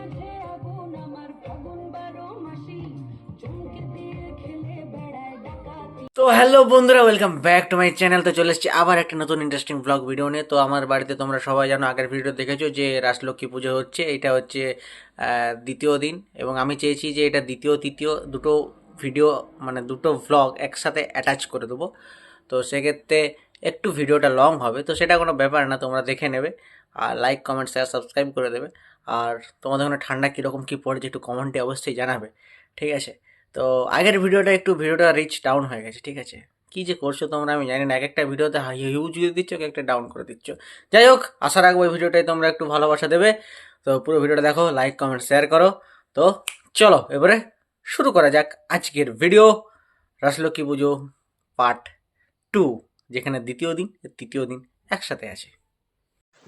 মাঝে আগুন, আমার ফাগুন বারো মাসি। চমকে দিয়ে খেলে বেড়ায় তো হ্যালো বন্ধুরা welcome back to my channel তো চলে এসেছি আবার একটা নতুন ইন্টারেস্টিং ব্লগ ভিডিও নিয়ে। তো আমার বাড়িতে তোমরা সবাই জানো, আগের ভিডিও দেখেছ যে রাসলক্ষ্মী পুজো হচ্ছে, এটা হচ্ছে দ্বিতীয় দিন। এবং আমি চেয়েছি যে এটা দ্বিতীয়, তৃতীয় দুটো ভিডিও মানে দুটো ব্লগ একসাথে অ্যাটাচ করে দেবো। তো সেক্ষেত্রে একটু ভিডিওটা লং হবে। তো সেটা কোনো ব্যাপার না, তোমরা দেখে নেবে। আর লাইক কমেন্ট শেয়ার সাবস্ক্রাইব করে দেবে। আর তোমাদের ওখানে ঠান্ডা কীরকম, কী পড়েছে একটু কমেন্টে অবশ্যই জানাবে, ঠিক আছে? তো আগের ভিডিওটা একটু ভিডিওটা রিচ ডাউন হয়ে গেছে, ঠিক আছে? কী যে করছ তোমরা আমি জানি না, এক একটা ভিডিওতে হিউজ দিয়ে দিচ্ছ, এক একটা ডাউন করে দিচ্ছ। যাই হোক, আশা রাখব এই ভিডিওটাই তোমরা একটু ভালোবাসা দেবে। তো পুরো ভিডিওটা দেখো লাইক কমেন্ট শেয়ার করো। তো চলো, এবারে শুরু করা যাক আজকের ভিডিও রাসলক্ষ্মী পুজো পার্ট টু যেখানে দ্বিতীয় দিন তৃতীয় দিন একসাথে আছে।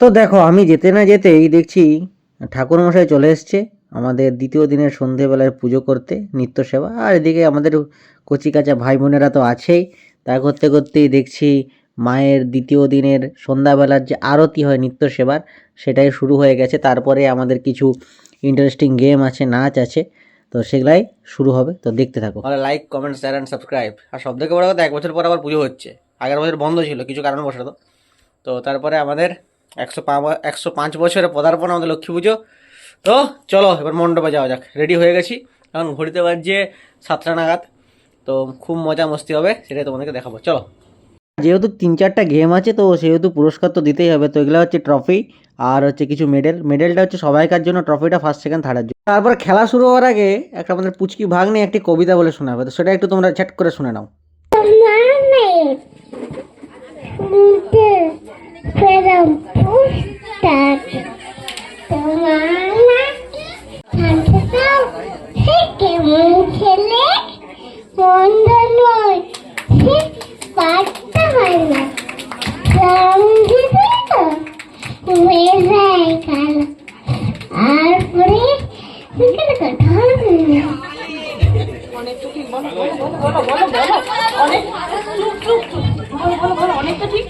তো দেখো, আমি যেতে না যেতেই দেখছি ঠাকুরমশাই চলে এসছে আমাদের দ্বিতীয় দিনের সন্ধেবেলায় পুজো করতে, নিত্য সেবা। আর এদিকে আমাদের কচি কাঁচা ভাই বোনেরা তো আছেই। তা করতে করতেই দেখছি মায়ের দ্বিতীয় দিনের সন্ধ্যাবেলার যে আরতি হয় নিত্য সেবার, সেটাই শুরু হয়ে গেছে। তারপরে আমাদের কিছু ইন্টারেস্টিং গেম আছে, নাচ আছে, তো সেগুলাই শুরু হবে। তো দেখতে থাকো। Like comment share and subscribe আর সব থেকে বড় কথা, এক বছর পর আবার পুজো হচ্ছে। আগের বছর বন্ধ ছিল, কিছু কারণবশত। তো তারপরে আমাদের একশো একশো পাঁচ বছরে পদার্পণ আমাদের লক্ষ্মী পুজো। তো চলো, এবার মণ্ডপে যাওয়া যাক। রেডি হয়ে গেছি। এখন ঘড়িতে বাজছে সাতটা নাগাদ। তো খুব মজা মস্তি হবে, সেটাই তোমাদেরকে দেখাবো। চলো। যেহেতু তিন চারটা গেম আছে, তো সেহেতু পুরস্কার তো দিতেই হবে। তো এগুলো হচ্ছে ট্রফি আর হচ্ছে কিছু মেডেল মেডেলটা হচ্ছে সবাইকার জন্য ট্রফিটা ফার্স্ট সেকেন্ড থার্ডের জন্য। তারপর খেলা শুরু হওয়ার আগে একটা আমাদের পুচকি ভাগ নিয়ে একটি কবিতা বলে শোনাবে। তো সেটা একটু তোমরা চ্যাট করে শুনে নাও। ফেরম পুস্তক তোমার নাকি শান্ততাও সে কেমন ছেলে মন্দ নয় সে পারতে হয় না রং দিবে তো হয়ে যায় কালো আর পরে বিকেলে কথা হবে না এটা ঠিক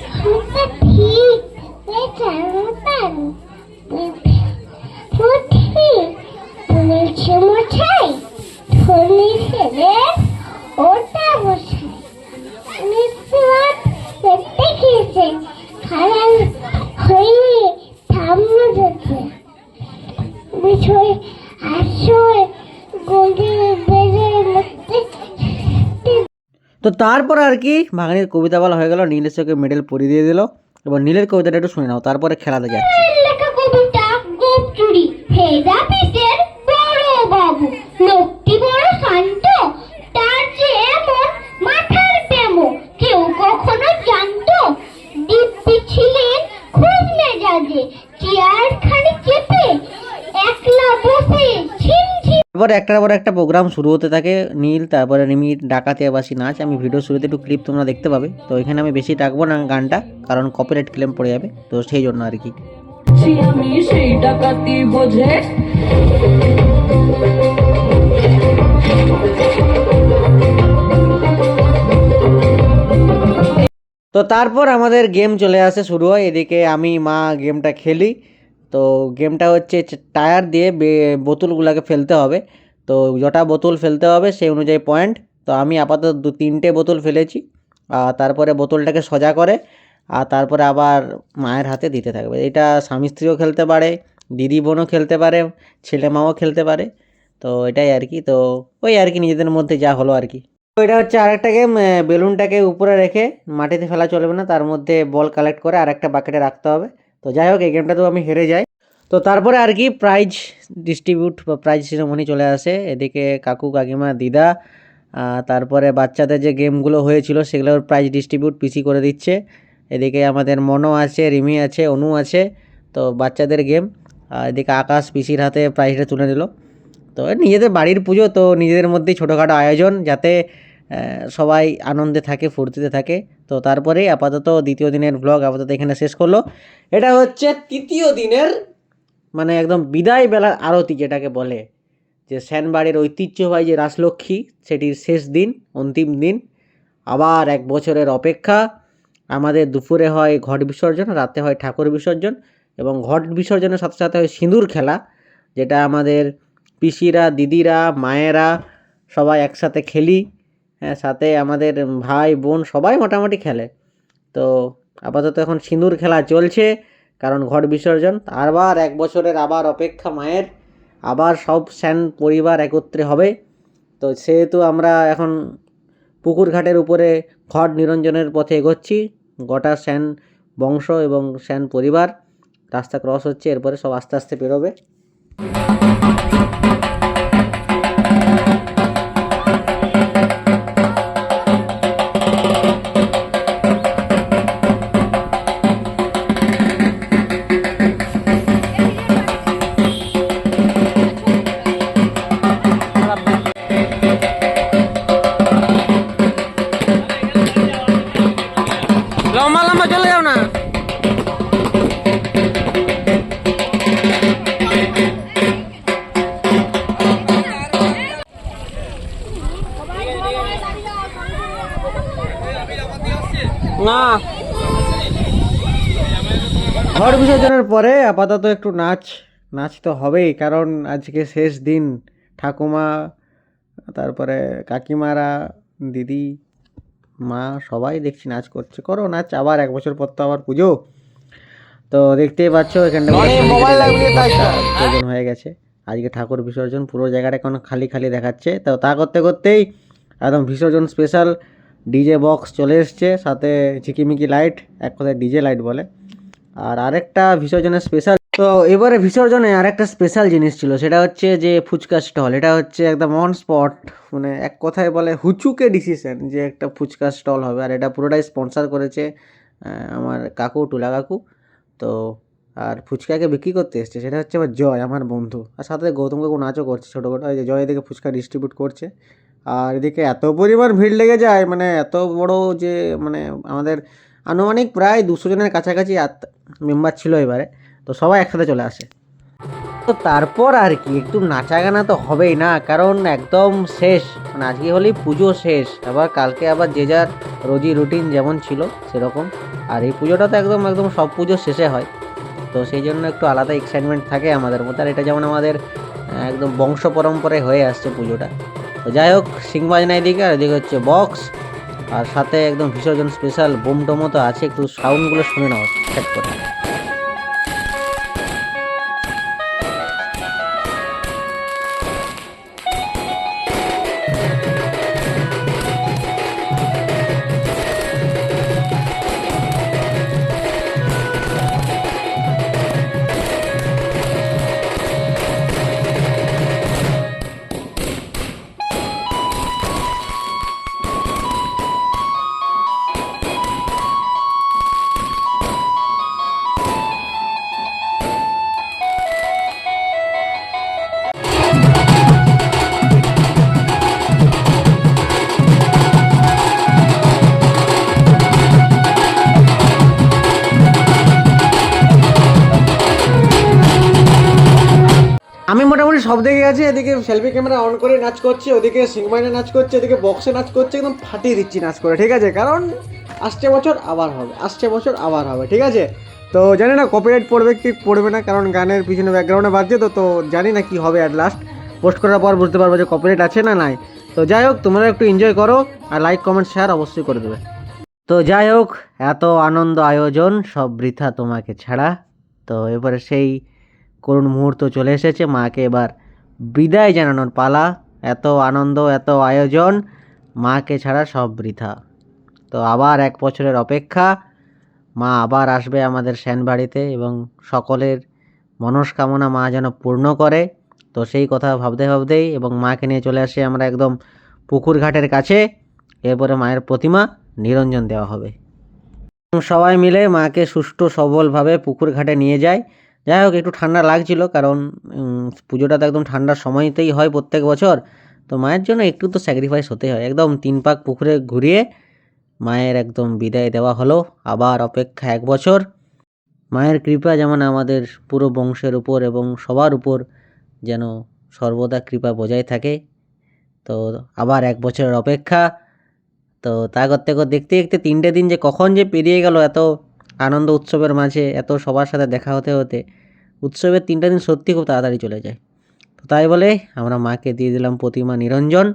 খারাপ হয়ে থামো যাচ্ছে বিষয় আসয় গলে বেড়ে লাগতে তো তারপর আর কি ভাগনির কবিতা বলা হয়ে গেল, নীলের চোখে মেডেল পরিয়ে দিয়ে দিল। এবং নীলের কবিতাটা একটু শুনে নাও, তারপরে খেলা বাবু। লোকটি বড় তারপর একটার পর একটা প্রোগ্রাম শুরু হতে থাকে নীল তারপরে রিমি ডাকাতে বাসি নাচ আমি ভিডিও শুরুতে একটু ক্লিপ তোমরা দেখতে পাবে। তো এখানে আমি বেশি ডাকবো না গানটা কারণ কপিরাইট ক্লেম পড়ে যাবে তো সেই জন্য আর কি। আমি সেই ডাকাতি বোঝে। তো তারপর আমাদের গেম চলে আসে শুরু হয়। এদিকে আমি মা গেমটা খেলি। তো গেমটা হচ্ছে টায়ার দিয়ে বোতলগুলোকে ফেলতে হবে। তো যটা বোতল ফেলতে হবে সেই অনুযায়ী পয়েন্ট। তো আমি আপাতত দু, তিনটে বোতল ফেলেছি। আর তারপরে বোতলটাকে সোজা করে আর তারপরে আবার মায়ের হাতে দিতে থাকবে। এটা স্বামী স্ত্রীও খেলতে পারে, দিদি বোনও খেলতে পারে, ছেলে মাও খেলতে পারে। তো এটাই আর কি। তো ওই আর কি, নিজেদের মধ্যে যা হলো আর কি। তো এটা হচ্ছে আরেকটা গেম বেলুনটাকে উপরে রেখে মাটিতে ফেলা চলবে না। তার মধ্যে বল কালেক্ট করে আরেকটা বাকেটে রাখতে হবে। তো যাই হোক এই গেমটা তো আমি হেরে যাই। তো তারপরে আর কি প্রাইজ ডিস্ট্রিবিউট বা প্রাইজ সিনেমনি চলে আসে। এদিকে কাকু, কাকিমা, দিদা তারপরে বাচ্চাদের যে গেমগুলো হয়েছিল, সেগুলোর প্রাইজ ডিস্ট্রিবিউট পিসি করে দিচ্ছে। এদিকে আমাদের মনো আছে, রিমি আছে, অনু আছে, তো বাচ্চাদের গেম এদিকে আকাশ পিসির হাতে প্রাইজটা তুলে নিল। তো নিজেদের বাড়ির পুজো, তো নিজেদের মধ্যেই ছোটোখাটো আয়োজন, যাতে সবাই আনন্দে থাকে, ফুর্তিতে থাকে। তো তারপরেই আপাতত দ্বিতীয় দিনের ব্লগ আপাতত এখানে শেষ করল। এটা হচ্ছে তৃতীয় দিনের মানে একদম বিদায় বেলার আরতি যেটাকে বলে, যে সেনবাড়ির ঐতিহ্যবাহী যে রাসলক্ষ্মী সেটির শেষ দিন, অন্তিম দিন, আবার এক বছরের অপেক্ষা। আমাদের দুপুরে হয় ঘট বিসর্জন, রাতে হয় ঠাকুর বিসর্জন, এবং ঘট বিসর্জনের সাথে সাথে হয় সিঁদুর খেলা, যেটা আমাদের পিসিরা, দিদিরা, মায়েরা সবাই একসাথে খেলি। হ্যাঁ সাথে আমাদের ভাই, বোন সবাই মোটামুটি খেলে। তো আপাতত এখন সিঁদুর খেলা চলছে, কারণ ঘট বিসর্জন। আবার এক বছরের আবার অপেক্ষা মায়ের। আবার সব স্যান পরিবার একত্রে হবে। তো সেহেতু আমরা এখন পুকুর ঘাটের উপরে ঘট নিরঞ্জনের পথে এগোচ্ছি। গোটা স্যান বংশ এবং স্যান পরিবার, রাস্তা ক্রস হচ্ছে, এরপরে সব আস্তে আস্তে বেরোবে। চলে যাও না। না। ঘর বিসর্জনের পরে আপাতত একটু নাচ নাচ তো হবেই কারণ আজকে শেষ দিন ঠাকুমা তারপরে কাকিমারা দিদি মা সবাই দেখছি নাচ করছে। করো নাচ আবার এক বছর পর তো আবার পুজো। তো দেখতেই পাচ্ছ এখানটা প্রয়োজন হয়ে গেছে। আজকে ঠাকুর বিসর্জন পুরো জায়গাটা এখন খালি খালি দেখাচ্ছে। তো তা করতে করতেই একদম বিসর্জন স্পেশাল ডিজে বক্স চলে এসছে সাথে ঝিকিমিকি লাইট এক কথায় ডিজে লাইট বলে। আর আরেকটা বিসর্জনের স্পেশাল তো এবারে বিসর্জনে আরেকটা স্পেশাল জিনিস ছিল, সেটা হচ্ছে যে ফুচকা স্টল এটা হচ্ছে একদম অন স্পট মানে এক কথায় বলে হুচুকে ডিসিশন যে একটা ফুচকা স্টল হবে, আর এটা পুরোটাই স্পন্সর করেছে আমার কাকু, টুলা কাকু, তো আর ফুচকাকে বিক্রি করতে এসছে, সেটা হচ্ছে আমার জয়, আমার বন্ধু, আর সাথে গৌতম কাকু নাচও করছে ছোটোখাটো এই যে জয় এদিকে ফুচকা ডিস্ট্রিবিউট করছে, আর এদিকে এত পরিমাণ ভিড় লেগে যায় মানে এত বড় যে মানে আমাদের আনুমানিক প্রায় দুশো জনের কাছাকাছি মেম্বার ছিল এবারে। তো সবাই একসাথে চলে আসে। তো তারপর আর কি, একটু নাচা গানা তো হবেই না, কারণ একদম শেষ। মানে আজকে হলেই পুজো শেষ, আবার কালকে আবার যে যার রোজি রুটিন যেমন ছিল সেরকম। আর এই পুজোটা তো একদম একদম সব পুজো শেষে হয়। তো সেই জন্য একটু আলাদা এক্সাইটমেন্ট থাকে আমাদের মধ্যে। আর এটা যেমন আমাদের একদম বংশ পরম্পরায় হয়ে আসছে পুজোটা। তো যাই হোক সিং বাজনা এদিকে, আর এদিকে হচ্ছে বক্স আর সাথে একদম বিসর্জন স্পেশাল বোম টোমও তো আছে, একটু সাউন্ডগুলো শুনে নাও ঠিক করে মোটামুটি সব দিকে গেছি এদিকে সেলফি ক্যামেরা অন করে নাচ করছে, ওদিকে সিংমাইনে নাচ করছে, এদিকে বক্সে নাচ করছে, একদম ফাটিয়ে দিচ্ছি নাচ করে, ঠিক আছে? কারণ আসছে বছর আবার হবে, আসছে বছর আবার হবে, ঠিক আছে? তো জানি না কপিরাইট পড়বে কি পড়বে না, কারণ গানের পিছনে ব্যাকগ্রাউন্ডে বাজছে তো তো জানি না কি হবে অ্যাট লাস্ট পোস্ট করার পর বুঝতে পারব যে কপিরাইট আছে না নাই। তো যাই হোক, তোমরা একটু এনজয় করো, আর লাইক কমেন্ট শেয়ার অবশ্যই করে দেবে। তো যাই হোক, এত আনন্দ আয়োজন সব বৃথা তোমাকে ছাড়া। তো এবারে সেই করুণ মুহূর্ত চলে এসেছে। মাকে এবার বিদায় জানানোর পালা। এত আনন্দ, এত আয়োজন, মাকে ছাড়া সব বৃথা। তো আবার এক বছরের অপেক্ষা। মা আবার আসবে আমাদের সেনবাড়িতে এবং সকলের মনস্কামনা মা যেন পূর্ণ করে। তো সেই কথা ভাবতে ভাবতেই এবং মাকে নিয়ে চলে আসি আমরা একদম পুকুর ঘাটের কাছে। এরপরে মায়ের প্রতিমা নিরঞ্জন দেওয়া হবে। সবাই মিলে মাকে সুষ্ঠু সবলভাবে পুকুর ঘাটে নিয়ে যায়। যাই হোক একটু ঠান্ডা লাগছিল, কারণ পুজোটা তো একদম ঠান্ডার সময়তেই হয় প্রত্যেক বছর। তো মায়ের জন্য একটু তো স্যাক্রিফাইস হতে হয়। একদম তিন পাক পুকুরে ঘুরিয়ে মায়ের একদম বিদায় দেওয়া হলো। আবার অপেক্ষা এক বছর। মায়ের কৃপা যেমন আমাদের পুরো বংশের উপর এবং সবার উপর যেন সর্বদা কৃপা বজায় থাকে। তো আবার এক বছরের অপেক্ষা। তো তা করতে করতে দেখতে দেখতে তিনটে দিন যে কখন যে পেরিয়ে গেল এত আনন্দ উৎসবের মাঝে এত সবার সাথে দেখা হতে হতে উৎসবের তিনটা দিন সত্যি খুব তাড়াতাড়ি চলে যায়। তো তাই বলে আমরা মাকে দিয়ে দিলাম প্রতিমা নিরঞ্জন।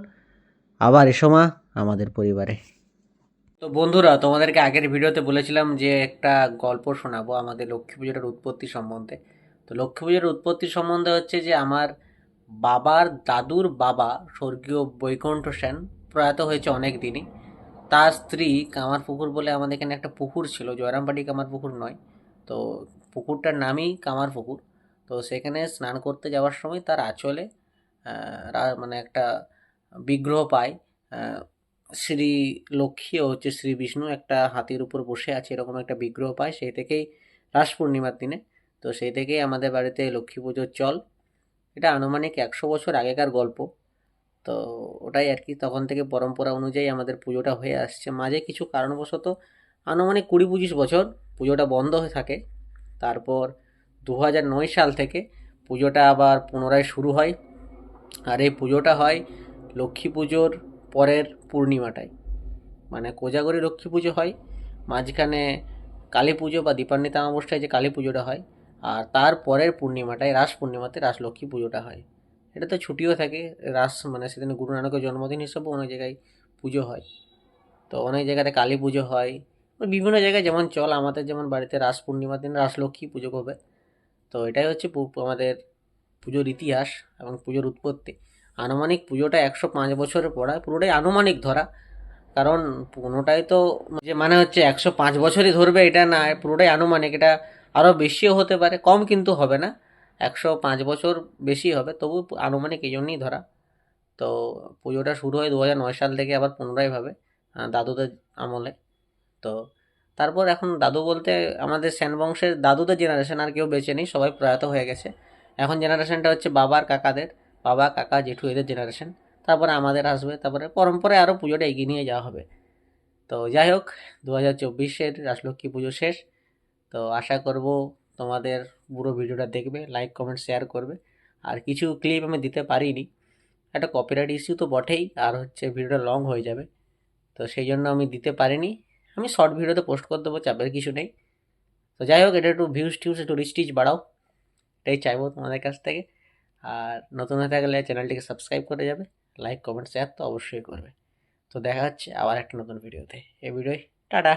আবার এসো মা, আমাদের পরিবারে। তো বন্ধুরা, তোমাদেরকে আগের ভিডিওতে বলেছিলাম যে একটা গল্প শোনাবো আমাদের লক্ষ্মী পুজোটার উৎপত্তি সম্বন্ধে। তো লক্ষ্মী পুজোর উৎপত্তি সম্বন্ধে হচ্ছে যে আমার বাবার দাদুর বাবা স্বর্গীয় বৈকুণ্ঠ সেন প্রয়াত হয়েছে অনেক দিনই। তার স্ত্রী কামার পুকুর বলে আমাদের এখানে একটা পুকুর ছিল, জয়রামবাটি কামার পুকুর নয়। তো পুকুরটার নামই কামার পুকুর তো সেখানে স্নান করতে যাওয়ার সময় তার আঁচলে মানে একটা বিগ্রহ পায় শ্রী লক্ষ্মী ও হচ্ছে শ্রী বিষ্ণু একটা হাতির উপর বসে আছে, এরকম একটা বিগ্রহ পায়। সেই থেকেই রাস পূর্ণিমার দিনে। তো সেই থেকেই আমাদের বাড়িতে লক্ষ্মী পুজোর চল। এটা আনুমানিক একশো বছর আগেকার গল্প। তো ওটাই আর কি তখন থেকে পরম্পরা অনুযায়ী আমাদের পুজোটা হয়ে আসছে। মাঝে কিছু কারণবশত আনুমানিক কুড়ি পঁচিশ বছর পুজোটা বন্ধ হয়ে থাকে। তারপর দু নয় সাল থেকে পুজোটা আবার পুনরায় শুরু হয়। আর এই পুজোটা হয় লক্ষ্মী পুজোর পরের পূর্ণিমাটায়। মানে কোজাগরি লক্ষ্মী পুজো হয়। মাঝখানে কালী পুজো বা দীপান্বিতা অমাবস্যায় যে কালী পুজোটা হয়, আর তার পরের পূর্ণিমাটায় রাস পূর্ণিমাতে রাস লক্ষ্মী পুজোটা হয়। এটাতে ছুটিও থাকে, রাস মানে সেদিন গুরু নানকের জন্মদিন হিসেবেও অনেক জায়গায় পুজো হয়। তো অনেক জায়গাতে কালী পুজো হয় বিভিন্ন জায়গায় যেমন চল, আমাদের যেমন বাড়িতে রাস পূর্ণিমার দিন রাস লক্ষ্মী পুজো করবে। তো এটাই হচ্ছে আমাদের পুজোর ইতিহাস এবং পুজোর উৎপত্তি। আনুমানিক পুজোটা একশো পাঁচ বছরের পড়া, পুরোটাই আনুমানিক ধরা। কারণ কোনোটাই তো যে মানে হচ্ছে একশো পাঁচ বছরই ধরবে এটা না, পুরোটাই আনুমানিক, এটা আরও বেশিও হতে পারে, কম কিন্তু হবে না। একশো পাঁচ বছর বেশি হবে, তবু আনুমানিক এই জন্যই ধরা। তো পুজোটা শুরু হয় দু হাজার নয় সাল থেকে আবার পুনরায়ভাবে দাদুদের আমলে। তো তারপর এখন দাদু বলতে আমাদের বংশের দাদুদের জেনারেশন আর কেউ বেঁচে নেই, সবাই প্রয়াত হয়ে গেছে। এখন জেনারেশনটা হচ্ছে বাবার কাকাদের, বাবা, কাকা, জেঠু এদের জেনারেশন তারপরে আমাদের আসবে, তারপরে পরম্পরায় আরও পুজোটা এগিয়ে নিয়ে যাওয়া হবে। তো যাই হোক দু হাজার চব্বিশের রাজলক্ষ্মী পুজো শেষ। তো আশা করব তোমাদের পুরো ভিডিওটা দেখবে লাইক কমেন্ট শেয়ার করবে। আর কিছু ক্লিপ আমি দিতে পারিনি। একটা কপিরাইট ইস্যু তো বটেই, আর হচ্ছে ভিডিওটা লং হয়ে যাবে। তো সেই জন্য আমি দিতে পারিনি। আমি শর্ট ভিডিওতে পোস্ট করে দেবো, চাপের কিছু নেই। তো যাই হোক, এটা একটু ভিউজ টিউজ একটু রিচ টিচ বাড়াও। এটাই চাইব তোমাদের কাছ থেকে। আর নতুন হয়ে থাকলে চ্যানেলটিকে সাবস্ক্রাইব করে যাবে লাইক কমেন্ট শেয়ার তো অবশ্যই করবে। তো দেখা হচ্ছে আবার একটা নতুন ভিডিওতে এই ভিডিওয়, টাটা।